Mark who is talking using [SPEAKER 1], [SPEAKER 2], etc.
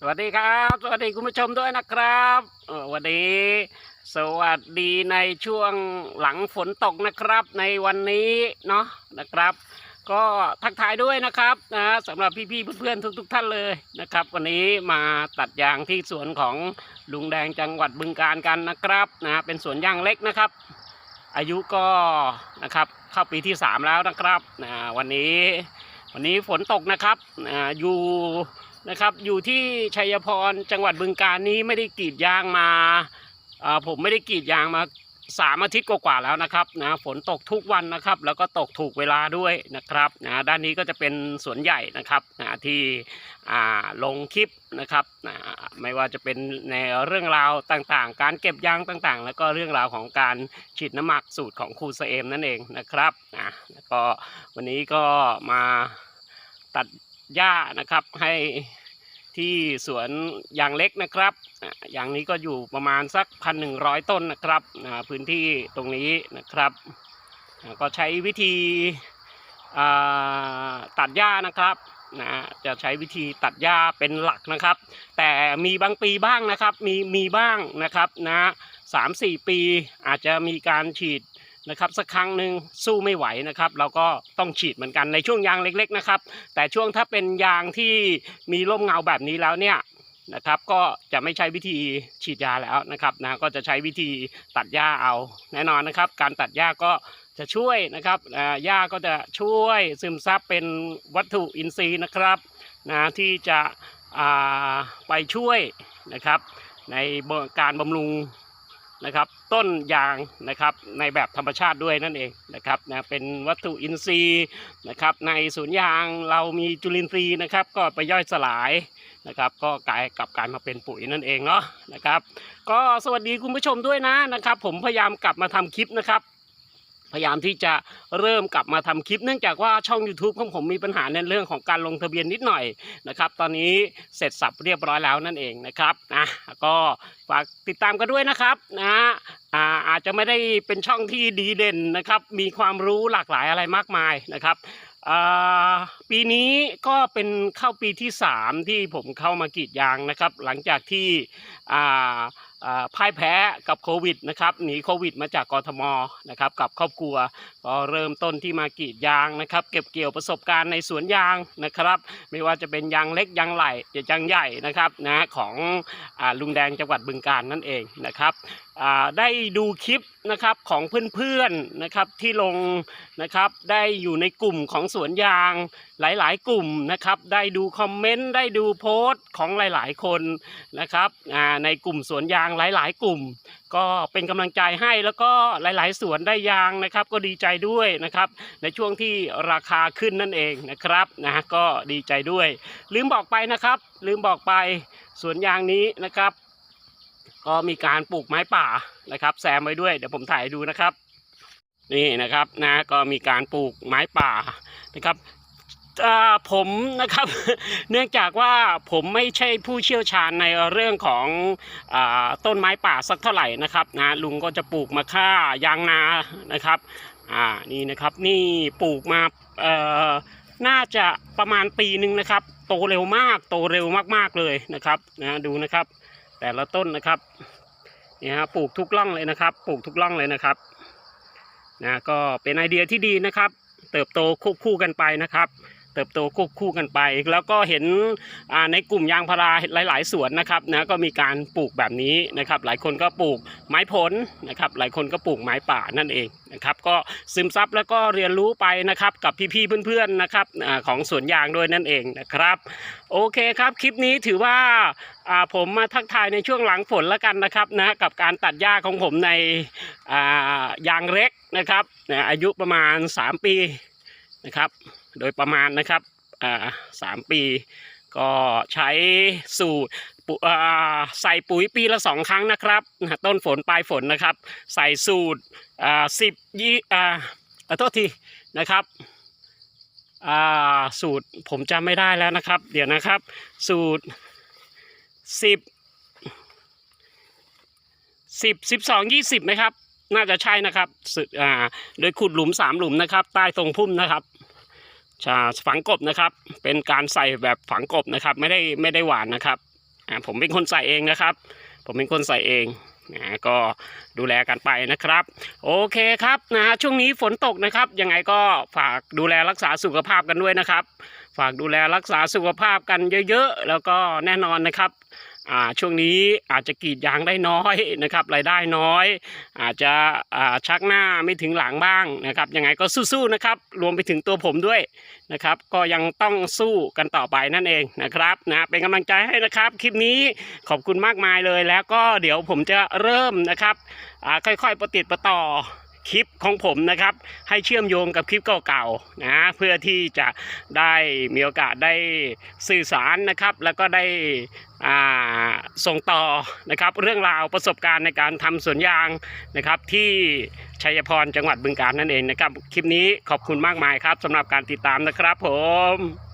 [SPEAKER 1] สวัสดีครับ สวัสดีคุณผู้ชมด้วยนะครับวันนี้สวัสดีในช่วงหลังฝนตกนะครับ ในวันนี้เนาะนะครับ ก็ทักทายด้วยนะครับนะสำหรับพี่ๆเพื่อนๆทุกๆท่านเลยนะครับ วันนี้มาตัดยางที่สวนของลุงแดงจังหวัดบึงการกันนะครับนะเป็นสวนยางเล็กนะครับ อายุก็นะครับเข้าปีที่สามแล้วนะครับนะวันนี้วันนี้ฝนตกนะครับนะอยู่ นะครับ อยู่ที่ชัยพรจังหวัดบึงการนี้ไม่ได้กรีดยางมาผมไม่ได้กรีดยางมาสามอาทิตย์กว่าๆแล้วนะครับนะฝนตกทุกวันนะครับ แล้วก็ตกถูกเวลาด้วยนะครับนะด้านนี้ก็จะเป็นสวนใหญ่นะครับนะที่ลงคลิปนะครับนะไม่ว่าจะเป็นในเรื่องราวต่างๆ การเก็บยางต่างๆ แล้วก็เรื่องราวของการฉีดน้ำหมักสูตรของครูเซเอมนั่นเองนะครับนะแล้วก็วันนี้ก็มาตัดหญ้านะครับให้ ที่สวนยางเล็กนะครับอย่างนี้ก็อยู่ประมาณสักพันหนึ่งร้อยต้นนะครับพื้นที่ตรงนี้นะครับ ก็ใช้วิธีตัดหญ้านะครับนะจะใช้วิธีตัดหญ้าเป็นหลักนะครับ แต่มีบางปีบ้างนะครับมีมีบ้างนะครับนะสามสี่ปีอาจจะมีการฉีด นะครับสักครั้งหนึ่งสู้ไม่ไหวนะครับเราก็ต้องฉีดเหมือนกันในช่วงยางเล็ก ๆนะครับ แต่ช่วงถ้าเป็นยางที่มีร่มเงาแบบนี้แล้วเนี่ยนะครับก็จะไม่ใช้วิธีฉีดยาแล้วนะครับนะก็จะใช้วิธีตัดหญ้าเอาแน่นอนนะครับ การตัดหญ้าก็จะช่วยนะครับหญ้าก็จะช่วยซึมซับเป็นวัตถุอินทรีย์นะครับนะที่จะไปช่วยนะครับในการบำรุง นะครับ ต้นยางนะครับในแบบธรรมชาติด้วยนั่นเองนะครับนะเป็นวัตถุอินทรีย์นะครับ ในสวนยางเรามีจุลินทรีย์นะครับ ก็ไปย่อยสลายนะครับ ก็กลายกลับกลายมาเป็นปุ๋ยนั่นเองเนาะนะครับ ก็สวัสดีคุณผู้ชมด้วยนะนะครับ ผมพยายามกลับมาทำคลิปนะครับ พยายามที่จะเริ่มกลับมาทำคลิป เนื่องจากว่าช่อง YouTube ของผมมีปัญหาในเรื่องของการลงทะเบียนนิดหน่อยนะครับตอนนี้เสร็จสับเรียบร้อยแล้วนั่นเองนะครับนะก็ฝากติดตามกันด้วยนะครับนะอาอาจจะไม่ได้เป็นช่องที่ดีเด่นนะครับมีความรู้หลากหลายอะไรมากมายนะครับปีนี้ก็เป็นเข้าปีที่ 3 ที่ผมเข้ามากรีดยางนะครับ หลังจากที่ พ่ายแพ้กับโควิดนะครับหนีโควิดมาจากกทมนะครับกับครอบครัวก็เริ่มต้นที่มากรีดยางนะครับ เก็บเกี่ยวประสบการณ์ในสวนยางนะครับ ไม่ว่าจะเป็นยางเล็กยางไหลยางใหญ่นะครับนะของอลุงแดงจังหวัดบึงการนั่นเองนะครับได้ดูคลิปนะครับของเพื่อนๆนะครับที่ลงนะครับได้อยู่ในกลุ่มของสวนยาง หลายๆ กลุ่มนะครับ ได้ดูคอมเมนต์ได้ดูโพสต์ของหลายๆ คนนะครับในกลุ่มสวนยางหลาย ๆ กลุ่ม ก็เป็นกำลังใจให้แล้วก็หลาย ๆ สวนได้ยางนะครับ ก็ดีใจด้วยนะครับ ในช่วงที่ราคาขึ้นนั่นเองนะครับนะก็ดีใจด้วย ลืมบอกไปนะครับ ลืมบอกไปสวนยางนี้นะครับ ก็มีการปลูกไม้ป่านะครับ แซมไว้ด้วยเดี๋ยวผมถ่ายดูนะครับนี่นะครับนะก็มีการปลูกไม้ป่านะครับ ผมนะครับ เนื่องจากว่าผมไม่ใช่ผู้เชี่ยวชาญในเรื่องของอต้นไม้ป่าสักเท่าไหร่นะครับนะลุงก็จะปลูกมะค่ายางนานะครับอ่านี่นะครับนี่ปลูกมาเอ่อน่าจะประมาณปีหนึ่งนะครับ โตเร็วมากโตเร็วมากๆเลยนะครับนะดูนะครับ แต่ละต้นนะครับนี่ฮะปลูกทุกร่องเลยนะครับ ปลูกทุกร่องเลยนะครับนะก็เป็นไอเดียที่ดีนะครับ เติบโตควบคู่กันไปนะครับ เติบโตควบคู่กันไป แล้วก็เห็นในกลุ่มยางพาราหลาย ๆ สวนนะครับนะก็มีการปลูกแบบนี้นะครับ หลายคนก็ปลูกไม้ผลนะครับ หลายคนก็ปลูกไม้ป่านั่นเองนะครับ ก็ซึมซับแล้วก็เรียนรู้ไปนะครับ กับพี่ๆเพื่อนๆนะครับอของสวนยางด้วยนั่นเองนะครับ โอเคครับคลิปนี้ถือว่าผมมาทักทายในช่วงหลังฝนแล้วกันนะครับนะกับการตัดหญ้าของผมในยางเล็กนะครับอายุประมาณ 3 ปีนะครับ โดยประมาณนะครับอ่าสามปี ก็ใช้สูตรใส่ปุ๋ยปีละสองครั้งนะครับ ต้นฝนปลายฝนนะครับ ใส่สูตรสิบยี่อ่าขอโทษทีนะครับสูตรผมจำไม่ได้แล้วนะครับ เดี๋ยวนะครับ สูตรสิบสิบสิบสองยี่สิบไหมครับ น่าจะใช่นะครับสึอ่าโดยขุดหลุมสามหลุมนะครับ ใต้ตรงพุ่มนะครับ ฝังกบนะครับ เป็นการใส่แบบฝังกบนะครับ ไม่ได้ไม่ได้หวานนะครับผมเป็นคนใส่เองนะครับ ผมเป็นคนใส่เองนะก็ดูแลกันไปนะครับ โอเคครับนะฮะช่วงนี้ฝนตกนะครับ ยังไงก็ฝากดูแลรักษาสุขภาพกันด้วยนะครับ ฝากดูแลรักษาสุขภาพกันเยอะๆ แล้วก็แน่นอนนะครับ อ่าช่วงนี้อาจจะกรีดยางได้น้อยนะครับรายได้น้อย อาจจะอ่าชักหน้าไม่ถึงหลังบ้างนะครับยังไงก็สู้ๆนะครับรวมไปถึงตัวผมด้วยนะครับ ก็ยังต้องสู้กันต่อไปนั่นเองนะครับนะเป็นกำลังใจให้นะครับคลิปนี้ขอบคุณมากมายเลยแล้วก็เดี๋ยวผมจะเริ่มนะครับอ่าค่อยๆประติดประต่อ คลิปของผมนะครับ ให้เชื่อมโยงกับคลิปเก่าๆนะเพื่อที่จะได้มีโอกาสได้สื่อสารนะครับ แล้วก็ได้ส่งต่อนะครับ เรื่องราวประสบการณ์ในการทำสวนยางนะครับ ที่ชัยพรจังหวัดบึงกาฬนั่นเองนะครับ คลิปนี้ขอบคุณมากมายครับสำหรับการติดตามนะครับผม